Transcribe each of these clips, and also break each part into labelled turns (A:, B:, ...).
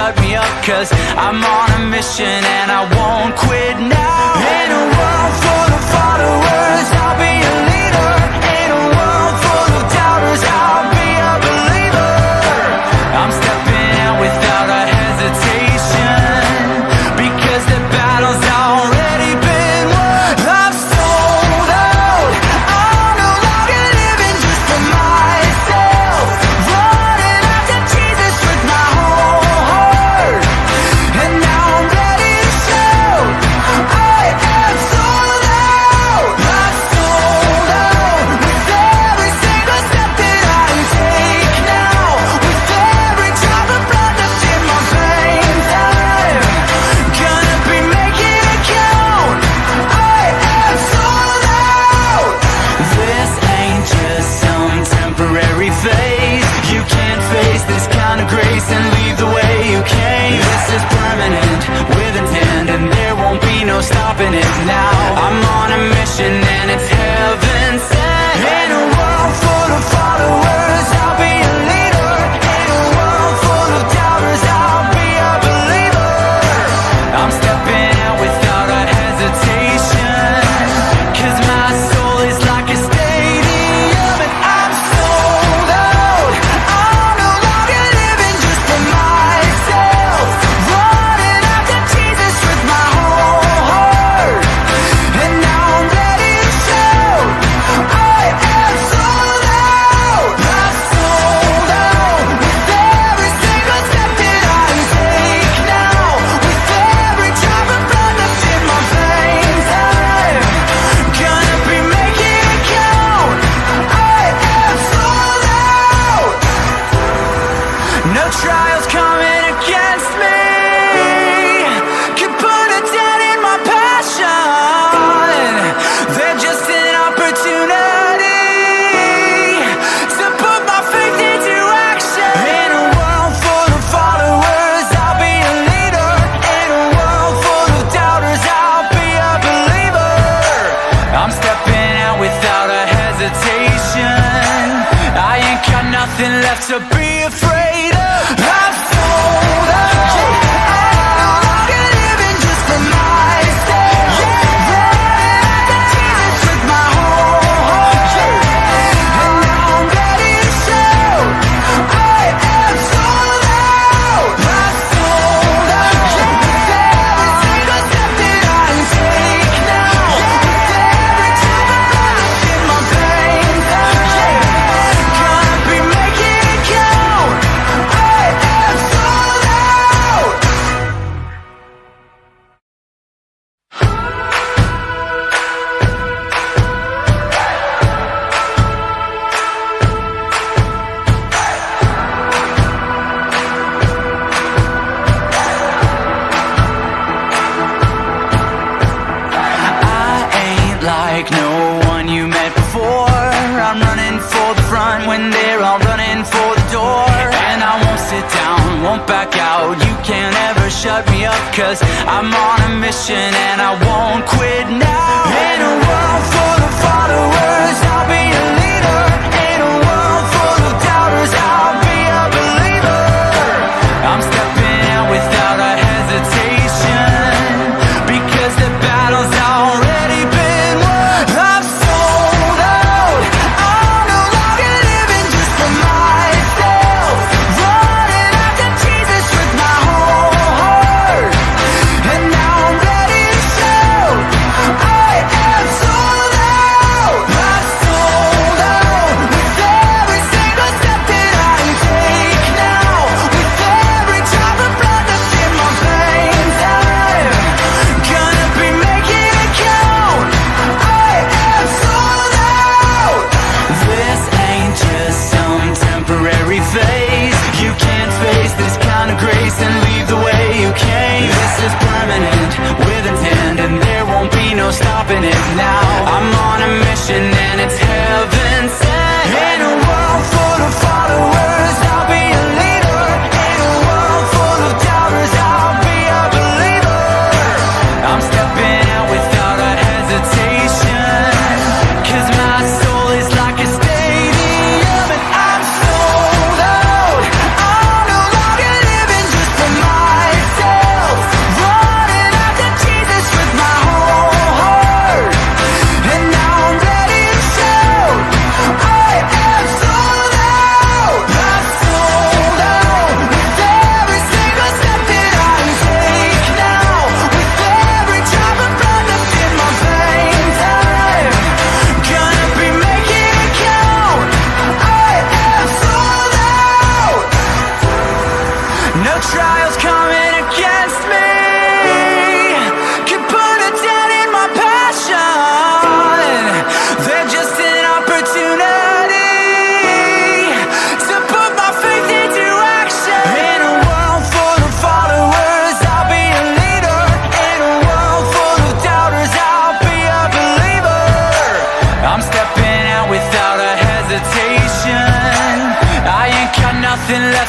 A: shut me up Cause I'm on a mission and I won't quit now. And I won't now. I'm on Running for the front when they're all running for the door. And I won't sit down, won't back out. You can't ever shut me up, cause I'm on a mission and I won't quit now. In a world full of followers, I'll be alone.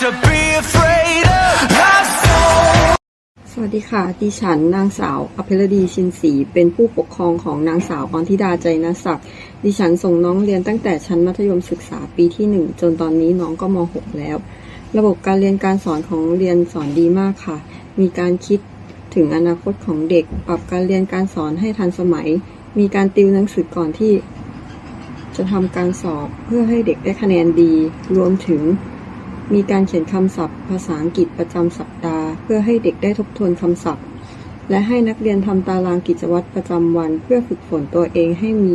A: To be afraid of.
B: สวัสดีค่ะ ดิฉันนางสาวอภิรดีชินศรีเป็นผู้ปกครองของนางสาวออนธิดาใจนศักดิ์ดิฉันส่งน้องเรียนตั้งแต่ชั้นมัธยมศึกษาปีที่หนึ่งจนตอนนี้น้องก็ม .6 แล้ว ระบบการเรียนการสอนของโรงเรียนสอนดีมากค่ะ มีการคิดถึงอนาคตของเด็ก ปรับการเรียนการสอนให้ทันสมัย มีการติวหนังสือก่อนที่จะทำการสอบเพื่อให้เด็กได้คะแนนดี รวมถึง มีการเขียนคำศัพท์ ภาษาอังกฤษประจำสัปดาห์ เพื่อให้เด็กได้ทบทวนคำศัพท์ และให้นักเรียนทำตารางกิจวัตรประจำวัน เพื่อฝึกฝนตัวเองให้มี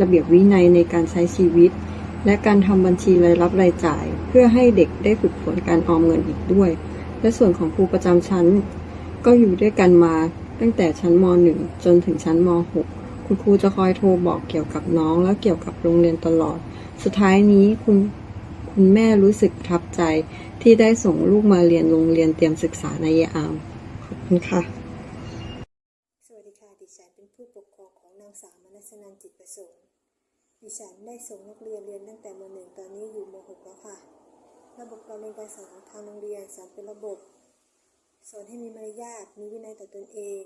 B: ระเบียบวินัยในการใช้ชีวิต และการทำบัญชีรายรับรายจ่าย เพื่อให้เด็กได้ฝึกฝนการออมเงินอีกด้วย และส่วนของครูประจำชั้น ก็อยู่ด้วยกันมาตั้งแต่ชั้นม .1 จนถึงชั้นม .6 คุณครูจะคอยโทรบอกเกี่ยวกับน้อง และเกี่ยวกับโรงเรียนตลอด สุดท้ายนี้คุณ คุณแม่รู้สึกประทับใจที่ได้ส่งลูกมาเรียนโรงเรียนเตรียมศึกษาในยายอามขอบคุณค่ะ
C: สวัสดีค่ะ ดิฉันเป็นผู้ปกครองของนางสาวมนัสนันจิตประสงค์ ดิฉันได้ส่งนักเรียนเรียนตั้งแต่ม .1 ตอนนี้อยู่ม .6 แล้วค่ะ ระบบการเรียนการสอนของทางโรงเรียนสอนเป็นระบบ สอนให้มีมารยาท มีวินัยต่อตนเอง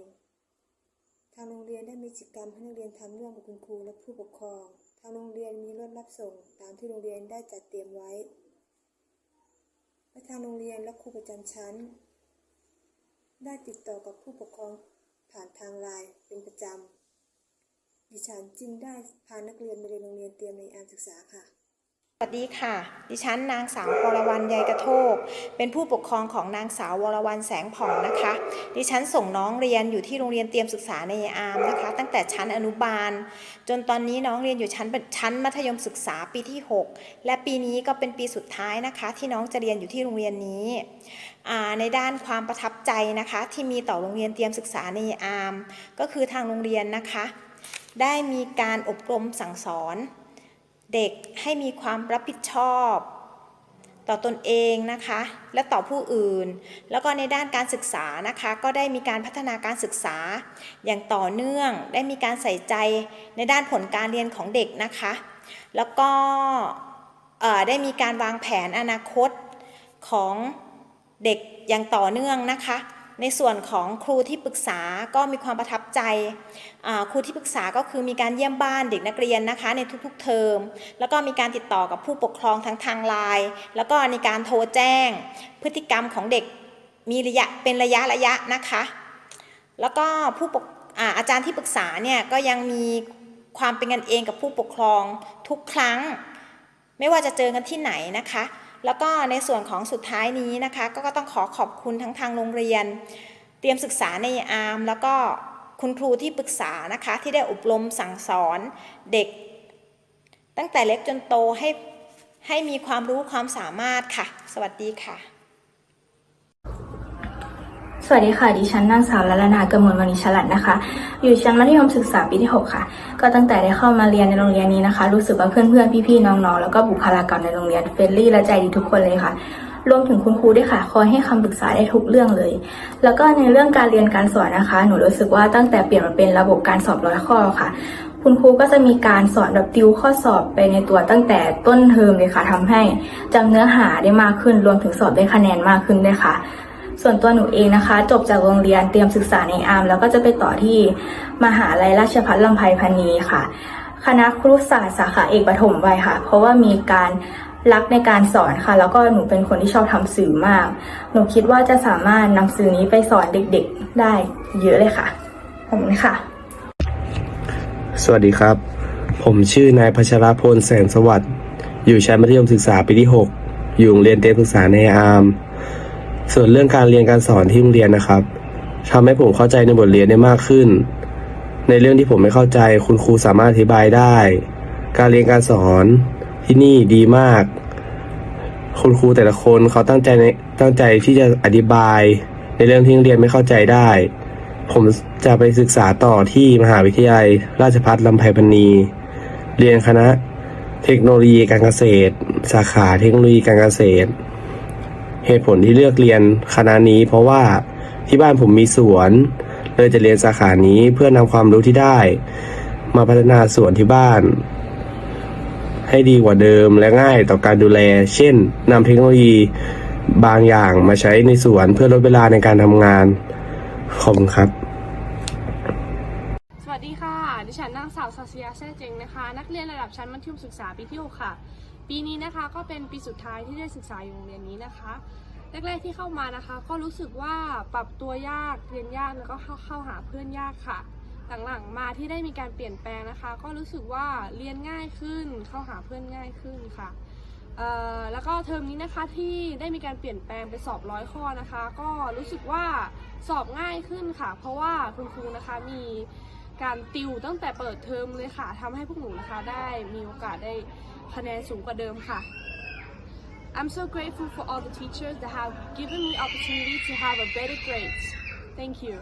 C: ทางโรงเรียนได้มีกิจกรรมให้นักเรียนทำร่วมกับคุณครูและผู้ปกครองางโรงเรียนมีรถรับส่งตามที่โรงเรียนได้จัดเตรียมไว้และทางโรงเรียนและครูประจำชั้น ได้ติดต่อกับผู้ปกครองผ่านทางไลน์เป็นประจำดิฉันจึงได้พานักเรียนมาเรียนโรงเรียนเตรียมในอานศึกษาค่ะ
D: วัสดีค่ะ ดิฉันนางสาววรวรรณใยกระโทก เป็นผู้ปกครองของนางสาววรวรรณแสงผ่องนะคะ ดิฉันส่งน้องเรียนอยู่ที่โรงเรียนเตรียมศึกษาในอามนะคะ ตั้งแต่ชั้นอนุบาล จนตอนนี้น้องเรียนอยู่ชั้นชั้นมัธยมศึกษาปีที่ 6 และปีนี้ก็เป็นปีสุดท้ายนะคะ ที่น้องจะเรียนอยู่ที่โรงเรียนนี้ ในด้านความประทับใจนะคะที่มีต่อโรงเรียนเตรียมศึกษาในอาม ก็คือทางโรงเรียนนะคะ ได้มีการอบรมสั่งสอน เด็กให้มีความรับผิดชอบ ต่อตนเองนะคะ และต่อผู้อื่น แล้วก็ในด้านการศึกษานะคะ ก็ได้มีการพัฒนาการศึกษา อย่างต่อเนื่องได้มีการใส่ใจในด้านผลการเรียนของเด็กนะคะ แล้วก็ได้มีการวางแผนอนาคตของเด็กอย่างต่อเนื่องนะคะ ในส่วนของครูที่ปรึกษาก็มีความประทับใจครูที่ปรึกษาก็คือมีการเยี่ยมบ้านเด็กนักเรียนนะคะในทุกๆ เทอม แล้วก็มีการติดต่อกับผู้ปกครองทั้งทางไลน์แล้วก็ในการโทรแจ้ง พฤติกรรมของเด็กมีระยะเป็นระยะระยะนะคะ แล้วก็ผู้ปกอาอาจารย์ที่ปรึกษาเนี่ยก็ยังมีความเป็นกันเองกับผู้ปกครองทุกครั้ง ไม่ว่าจะเจอกันที่ไหนนะคะ แล้วก็ในส่วนของสุดท้ายนี้นะคะก็ก็ต้องขอขอบคุณทั้งทางโรงเรียน เตรียมศึกษาในอาร์มแล้วก็คุณครูที่ปรึกษานะคะที่ได้อบรมสั่งสอนเด็ก ตั้งแต่เล็กจนโตให้ให้มีความรู้ความสามารถค่ะ สวัสดีค่ะ
E: สวัสดีค่ะ ดิฉันนางสาวละลนากมลมณีฉลัดนะคะ อยู่ชั้นมัธยมศึกษาปีที่ 6 ค่ะ ก็ตั้งแต่ได้เข้ามาเรียนในโรงเรียนนี้นะคะ รู้สึกว่าเพื่อนๆ พี่ๆ น้องๆ แล้วก็บุคลากรในโรงเรียนเฟรนลี่และใจดีทุกคนเลยค่ะ รวมถึงคุณครูด้วยค่ะ คอยให้คำปรึกษาได้ทุกเรื่องเลย แล้วก็ในเรื่องการเรียนการสอนนะคะ หนูรู้สึกว่าตั้งแต่เปลี่ยนมาเป็นระบบการสอบร้อยข้อค่ะคุณครูก็จะมีการสอนแบบติวข้อสอบไปในตัวตั้งแต่ต้นเทอมเลยค่ะทำให้จำเนื้อหาได้มากขึ้น รวมถึงสอบได้คะแนนมากขึ้นด้วยค่ะ ส่วนตัวหนูเองนะคะ จบจากโรงเรียนเตรียมศึกษาในอาร์มแล้วก็จะไปต่อที่มหาลัยราชภัฏลำไพพันนีค่ะ คณะครุศาสตร์สาขาเอกปฐมวัยค่ะ เพราะว่ามีการรักในการสอนค่ะ แล้วก็หนูเป็นคนที่ชอบทำสื่อมาก หนูคิดว่าจะสามารถนำสื่อนี้ไปสอนเด็กๆได้เยอะเลยค่ะขอบคุณค่ะ
F: สวัสดีครับ ผมชื่อนายพัชรพลแสงสวัสดิ์อยู่ชั้นมัธยมศึกษาปีที่ 6 อยู่โรงเรียนเตรียมศึกษาในอาร์ม ส่วนเรื่องการเรียนการสอนที่โรงเรียนนะครับทำให้ผมเข้าใจในบทเรียนได้มากขึ้น ในเรื่องที่ผมไม่เข้าใจคุณครูสามารถอธิบายได้ การเรียนการสอนที่นี่ดีมาก คุณครูแต่ละคนเขาตั้งใจในตั้งใจที่จะอธิบาย ในเรื่องที่เรียนไม่เข้าใจได้ ผมจะไปศึกษาต่อที่มหาวิทยาลัย ราชภัฏลำไพพันนีเรียนคณะ เทคโนโลยีการเกษตร สาขาเทคโนโลยีการเกษตร เหตุผลที่เลือกเรียนคณะนี้ เพราะว่าที่บ้านผมมีสวนเลยจะเรียนสาขานี้เพื่อนำความรู้ที่ได้ มาพัฒนาสวนที่บ้าน ให้ดีกว่าเดิมและง่ายต่อการดูแล เช่นนำเทคโนโลยีบางอย่างมาใช้ในสวนเพื่อลดเวลาในการทำงานขอบคุณครับ
G: สวัสดีค่ะ ดิฉัน นางสาวซาซิยาแซ่เจงนะคะ นักเรียนระดับชั้นมัธยมศึกษาปีที่ 6 ค่ะ ปีนี้นะคะก็เป็นปีสุดท้ายที่ได้ศึกษาอยู่โรงเรียนนี้นะคะแรกๆที่เข้ามานะคะ ก็รู้สึกว่าปรับตัวยากเรียนยากแล้วก็เข้าเข้าหาเพื่อนยากค่ะ หลังๆมาที่ได้มีการเปลี่ยนแปลงนะคะ ก็รู้สึกว่าเรียนง่ายขึ้น เข้าหาเพื่อนง่ายขึ้นค่ะแล้วก็เทอมนี้นะคะที่ได้มีการเปลี่ยนแปลงไปสอบร้อยข้อนะคะ ก็รู้สึกว่าสอบง่ายขึ้นค่ะ เพราะว่าคุณครูนะคะมี การติวตั้งแต่เปิดเทอมเลยค่ะทำให้พวกหนูนะคะได้มีโอกาสได้คะแนนสูงกว่าเดิมค่ะ I'm so grateful for all the teachers that have given me opportunity to have a better grades. Thank you.